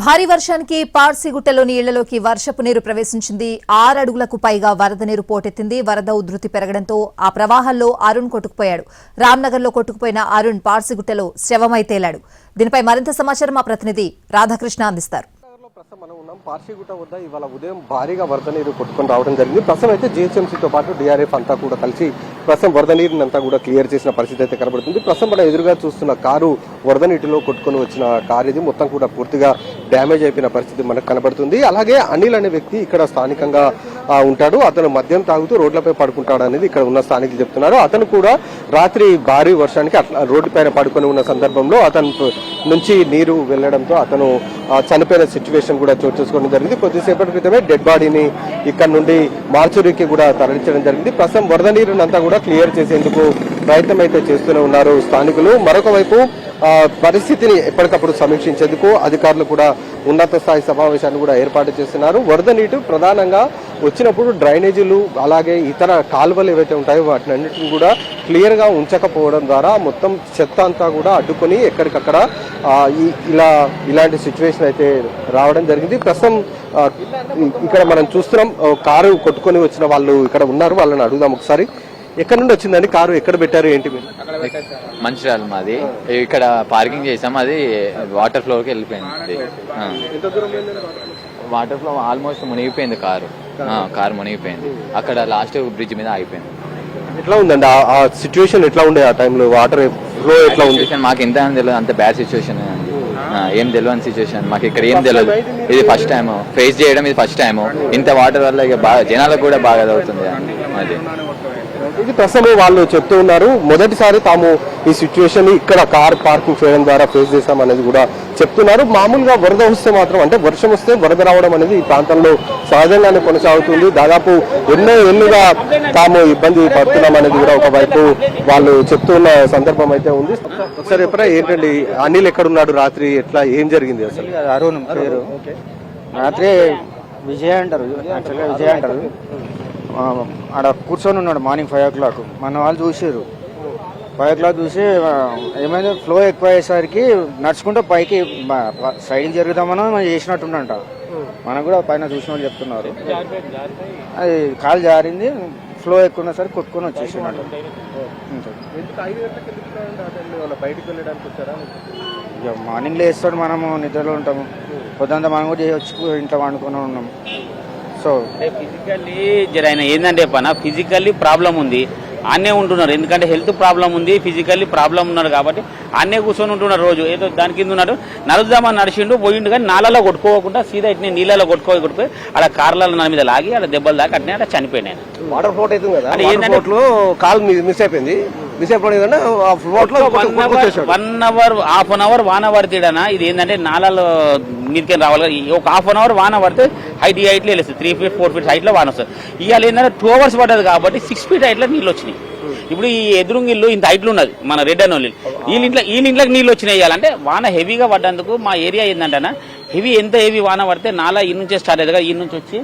భారీ వర్షానికి పార్సిగుట్టలోని ఇళ్ళలోకి వర్షపు నీరు ప్రవేశించింది. ఆరడుగులకు పైగా వరద నీరు పోటెత్తింది. వరద ఉధృతి పెరగడంతో ఆ ప్రవాహంలో అరుణ్ కొట్టుకుపోయాడు. రామ్నగర్లో కొట్టుకుపోయిన అరుణ్ పార్సిగుట్టలో శవమై తేలాడు. దీనిపై మరింత సమాచారం మా ప్రతినిధి రాధాకృష్ణ అందిస్తారు. నగర్లో ప్రస్తుతం మనం ఉన్నాం. పార్షిగుట్ట వద్ద ఇవాళ ఉదయం భారీగా వరద నీరు కొట్టుకొని రావడం జరిగింది. ప్రస్తుతం అయితే జిహెచ్ఎంసీతో పాటు డిఆర్ఎఫ్ అంతా కూడా కలిసి ప్రస్తుతం వరద నీరుని అంతా కూడా క్లియర్ చేసిన పరిస్థితి అయితే కనబడుతుంది. ప్రస్తుతం మనం ఎదురుగా చూస్తున్న కారు వరద నీటిలో కొట్టుకొని వచ్చిన కారు ఇది మొత్తం కూడా పూర్తిగా డ్యామేజ్ అయిపోయిన పరిస్థితి మనకు కనబడుతుంది. అలాగే అనిల్ అనే వ్యక్తి ఇక్కడ స్థానికంగా ఉంటాడు. అతను మద్యం తాగుతూ రోడ్లపై పడుకుంటాడు అనేది ఇక్కడ ఉన్న స్థానికులు చెప్తున్నారు. అతను కూడా రాత్రి భారీ వర్షానికి అట్లా రోడ్డు పైన పడుకొని ఉన్న సందర్భంలో అతను నుంచి నీరు వెళ్ళడంతో అతను చనిపోయిన సిచ్యువేషన్ కూడా చోటు చేసుకోవడం జరిగింది. కొద్దిసేపటి క్రితమే డెడ్ బాడీని ఇక్కడ నుండి మార్చురికి కూడా తరలించడం జరిగింది. ప్రస్తుతం వరద నీరుని అంతా కూడా క్లియర్ చేసేందుకు ప్రయత్నం అయితే చేస్తూనే ఉన్నారు స్థానికులు. మరొక వైపు పరిస్థితిని ఎప్పటికప్పుడు సమీక్షించేందుకు అధికారులు కూడా ఉన్నత స్థాయి సమావేశాన్ని కూడా ఏర్పాటు చేస్తున్నారు. వరద నీరు ప్రధానంగా వచ్చినప్పుడు డ్రైనేజీలు అలాగే ఇతర కాలువలు ఏవైతే ఉంటాయో వాటిని అన్నింటిని కూడా క్లియర్గా ఉంచకపోవడం ద్వారా మొత్తం చెత్త అంతా కూడా అడ్డుకొని ఎక్కడికక్కడ ఇలా ఇలాంటి సిచ్యువేషన్ అయితే రావడం జరిగింది. ప్రస్తుతం ఇక్కడ మనం చూస్తున్నాం కారు కొట్టుకొని వచ్చిన వాళ్ళు ఇక్కడ ఉన్నారు. వాళ్ళని అడుగుదాం ఒకసారి. ఎక్కడ నుండి వచ్చిందండి? కారు ఎక్కడ పెట్టారు? ఏంటి? మీరు మంచిర్యాల మాది. ఇక్కడ పార్కింగ్ చేసాం. అది వాటర్ ఫ్లోకి వెళ్ళిపోయింది. ఎంత దూరం వాటర్ ఫ్లో ఆల్మోస్ట్ మునిగిపోయింది కారు. కారు. మునిగిపోయింది. అక్కడ లాస్ట్ బ్రిడ్జ్ మీద ఆగిపోయింది. ఎట్లా ఉందండి? ఆ- సిచ్యువేషన్ ఎట్లా ఉండే ఆ టైంలో వాటర్ ఫ్లో ఎట్లా ఉంది? మాకు ఇంత అని తెలియదు అంత బ్యాడ్ సిచ్యువేషన్ ఏం తెలియని సిచ్యువేషన్ మాకు ఇక్కడ ఏం తెలియదు ఇది ఫస్ట్ టైం ఫేస్ చేయడం ఇది ఫస్ట్ టైం ఇంత వాటర్ వల్ల ఇక బాగా జనాలకు కూడా బాగా అవుతుంది అది. ఇది ప్రస్తుతం వాళ్ళు చెప్తూ ఉన్నారు. మొదటిసారి తాము ఈ సిచ్యువేషన్ ఇక్కడ కార్ పార్కింగ్ చేయడం ద్వారా ఫేస్ చేశాం అనేది కూడా చెప్తున్నారు. మామూలుగా వరద వస్తే మాత్రం అంటే వర్షం వస్తే వరద రావడం అనేది ఈ ప్రాంతంలో సహజంగానే కొనసాగుతుంది. దాదాపు ఎన్నో ఏళ్ళుగా తాము ఇబ్బంది పడుతున్నాం అనేది కూడా ఒకవైపు వాళ్ళు చెప్తున్న సందర్భం అయితే ఉంది. ఒకసారి ఎప్పుడా ఏంటండి? అనిల్ ఎక్కడున్నాడు? రాత్రి ఎట్లా? ఏం జరిగింది అసలు? అరుణ్ రాత్రి విజయ్ అంటారు. యాక్చువల్గా విజయ్ అంటారు. ఆడ కూర్చొని ఉన్నాడు మార్నింగ్ ఫైవ్ ఓ క్లాక్. మన వాళ్ళు చూసారు ఫైవ్ ఓ క్లాక్ చూసి ఏమైంది? ఫ్లో ఎక్కువ అయ్యేసరికి నడుచుకుంటూ పైకి సైడ్ జరుగుదామని మనం చేసినట్టుండంట మనం కూడా పైన చూసిన వాళ్ళు చెప్తున్నారు. అది కాలు జారింది ఫ్లో ఎక్కువ ఉన్నసరికి కొట్టుకొని వచ్చేసినట్టు. ఇక మార్నింగ్ లేస్తాడు మనము నిద్రలో ఉంటాము. పొద్దుంతా మనం కూడా చేయొచ్చు ఇంట్లో వండుకొని ఉన్నాం. సో ఫిజికల్లీ జర ఆయన ఏంటంటే పన ఫిజికల్లీ ప్రాబ్లం ఉంది. ఆనే ఉంటున్నారు. ఎందుకంటే హెల్త్ ప్రాబ్లం ఉంది ఫిజికల్లీ ప్రాబ్లం ఉన్నాడు కాబట్టి ఆనే కూర్చొని ఉంటున్నారు రోజు. ఏదో దాని కింద ఉన్నాడు. నడుద్దామని నడిచిండు పోయిండు కానీ నాలలో కొట్టుకోకుండా సీదా ఇట్నే నీళ్ళలో కొట్టుకో కొట్టుకుపోయి ఆడ కార్లలో నా మీద లాగి ఆడ దెబ్బలు దాకా అట్నే అట్లా చనిపోయినాయి. వాటర్ ఫ్లోట్ అవుతుంది కదా. కాల్ మిస్ అయిపోయింది. One hour కొట్టుకొచ్చేసాడు. One hour half an hour వాన పడితేడనా ఇది ఏంటంటే నాలలో మీదకి రావాలి ఒక హాఫ్ అన్ అవర్ వాన పడితే హైట్ హైట్లో వెళ్ళేస్తుంది. త్రీ ఫీట్ ఫోర్ ఫీట్ హైట్లో వాన వస్తుంది. ఇవాళ ఏంటంటే టూ అవర్స్ పడ్డది కాబట్టి సిక్స్ ఫీట్ హైట్లో నీళ్ళు వచ్చినాయి. ఇప్పుడు ఈ ఎదురుంగి ఇల్లు ఇంత హైట్లో ఉన్నది మన రెడ్ అండ్ ఓన్లీ వీళ్ళ ఇంట్లో వీళ్ళ ఇంట్లోకి నీళ్ళు వచ్చినాయి ఇవ్వాలంటే వాన హెవీగా పడ్డందుకు మా ఏరియా ఏంటంటే హెవీ ఎంత హెవీ వాన పడితే నాలా ఈ నుంచే స్టార్ట్ అయ్యేది కదా. ఈ నుంచి వచ్చి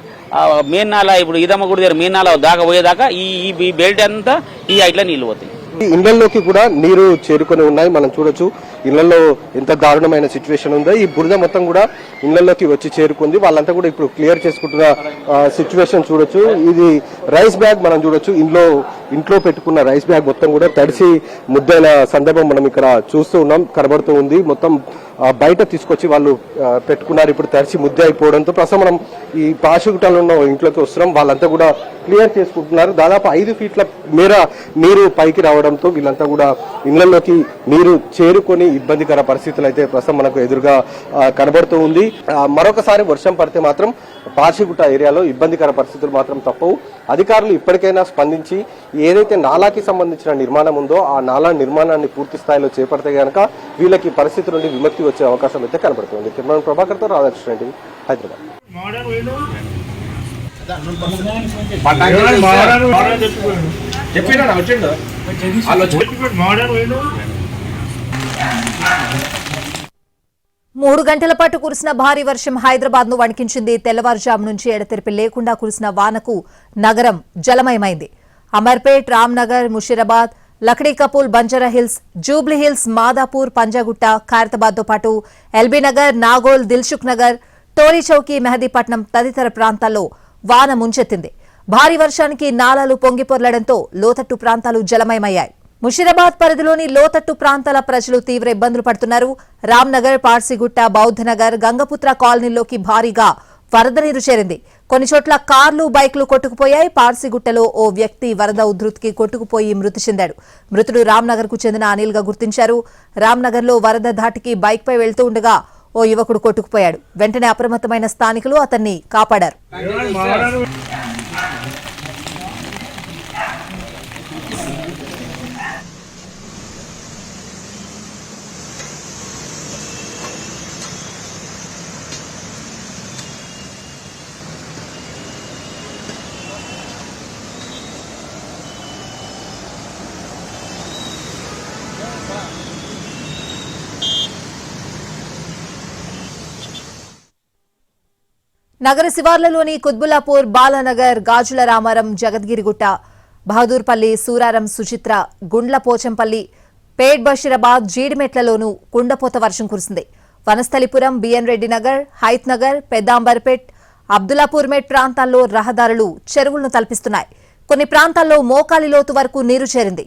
మెయిన్ నాలా ఇప్పుడు ఇదమ్మ గుడి దగ్గర మెయిన్ నాలా దాకా పోయేదాకా ఈ బెల్ట్ అంతా ఈ హైట్లో నీళ్ళు పోతాయి. ఇళ్ళలోకి కూడా నీరు చేరుకొని ఉన్నాయి. మనం చూడొచ్చు ఇళ్ళలో ఎంత దారుణమైన సిచ్యువేషన్ ఉందో. ఈ బురద మొత్తం కూడా ఇళ్ళలోకి వచ్చి చేరుకుంది. వాళ్ళంతా కూడా ఇప్పుడు క్లియర్ చేసుకుంటున్న సిచ్యువేషన్ చూడొచ్చు. ఇది రైస్ బ్యాగ్ మనం చూడొచ్చు. ఇంట్లో ఇంట్లో పెట్టుకున్న రైస్ బ్యాగ్ మొత్తం కూడా తడిసి ముద్దైన సందర్భం మనం ఇక్కడ చూస్తూ ఉన్నాం కనబడుతూ ఉంది. మొత్తం బయట తీసుకొచ్చి వాళ్ళు పెట్టుకున్నారు. ఇప్పుడు తడిసి ముద్ద అయిపోవడంతో ప్రస్తుతం మనం ఈ పాషుగుట్టలో ఉన్న ఇంట్లోకి వస్తున్నాం. వాళ్ళంతా కూడా క్లియర్ చేసుకుంటున్నారు. దాదాపు ఐదు ఫీట్ల మేర నీరు పైకి రావడంతో వీళ్ళంతా కూడా ఇళ్ళలోకి నీరు చేరుకొని ఇబ్బందికర పరిస్థితులు అయితే ప్రస్తుతం మనకు ఎదురుగా కనబడుతూ ఉంది. మరొకసారి వర్షం పడితే మాత్రం పాషిగుట్ట ఏరియాలో ఇబ్బందికర పరిస్థితులు మాత్రం తప్పవు. అధికారులు ఇప్పటికైనా స్పందించి ఏదైతే నాలాకి సంబంధించిన నిర్మాణం ఉందో ఆ నాలా నిర్మాణాన్ని పూర్తి స్థాయిలో చేపడితే గనక వీళ్ళకి పరిస్థితి నుండి విముక్తి వచ్చే అవకాశం అయితే కనబడుతుంది. తిరుమల ప్రభాకర్తో రాధాకృష్ణ రెడ్డి హైదరాబాద్. మూడు గంటల పాటు కురిసిన భారీ వర్షం హైదరాబాద్ను వణికించింది. తెల్లవారుజాము నుంచి ఎడతెరిపి లేకుండా కురిసిన వానకు నగరం జలమయమైంది. Amberpet Ramnagar Musheerabad Lakdikapul Banjara Hills Jubilee Hills Madhapur Punjagutta ఖైరతాబాద్తో పాటు ఎల్బీనగర్ నాగోల్ దిల్సుఖ్ నగర్ టోరీచౌకీ మెహదీపట్నం తదితర ప్రాంతాల్లో వాన ముంచెత్తింది. భారీ వర్షానికి నాలాలు పొంగిపొర్లడంతో లోతట్టు ప్రాంతాలు జలమయమయ్యాయి. ముషిరాబాద్ పరిధిలోని లోతట్టు ప్రాంతాల ప్రజలు తీవ్ర ఇబ్బందులు పడుతున్నారు. రామ్నగర్ పార్సిగుట్ట బౌద్ధనగర్ గంగపుత్ర కాలనీలోకి భారీగా వరద నీరు చేరింది. కొన్ని చోట్ల కార్లు బైక్లు కొట్టుకుపోయాయి. పార్సిగుట్టలో ఓ వ్యక్తి వరద ఉధృతికి కొట్టుకుపోయి మృతి చెందాడు. మృతుడు రామ్నగర్కు చెందిన అనిల్గా గుర్తించారు. రామ్నగర్లో వరద ధాటికి బైక్ పై వెళ్తూ ఉండగా ఓ యువకుడు కొట్టుకుపోయాడు. వెంటనే అప్రమత్తమైన స్థానికులు అతన్ని కాపాడారు. నగర శివార్లలోని కుత్బులాపూర్ బాలానగర్ గాజుల రామారం జగద్గిరిగుట్ట బహదూర్పల్లి సూరారం సుచిత్ర గుండ్ల పోచంపల్లి పేట్ బషీరాబాద్ జీడిమెట్లలోనూ కుండపోత వర్షం కురిసింది. వనస్థలిపురం బిఎన్ రెడ్డి నగర్ హైత్ నగర్ పెద్దాంబర్పేట్ అబ్దులాపూర్మేట్ ప్రాంతాల్లో రహదారులు చెరువులను తలపిస్తున్నాయి. కొన్ని ప్రాంతాల్లో మోకాలి లోతు వరకు నీరు చేరింది.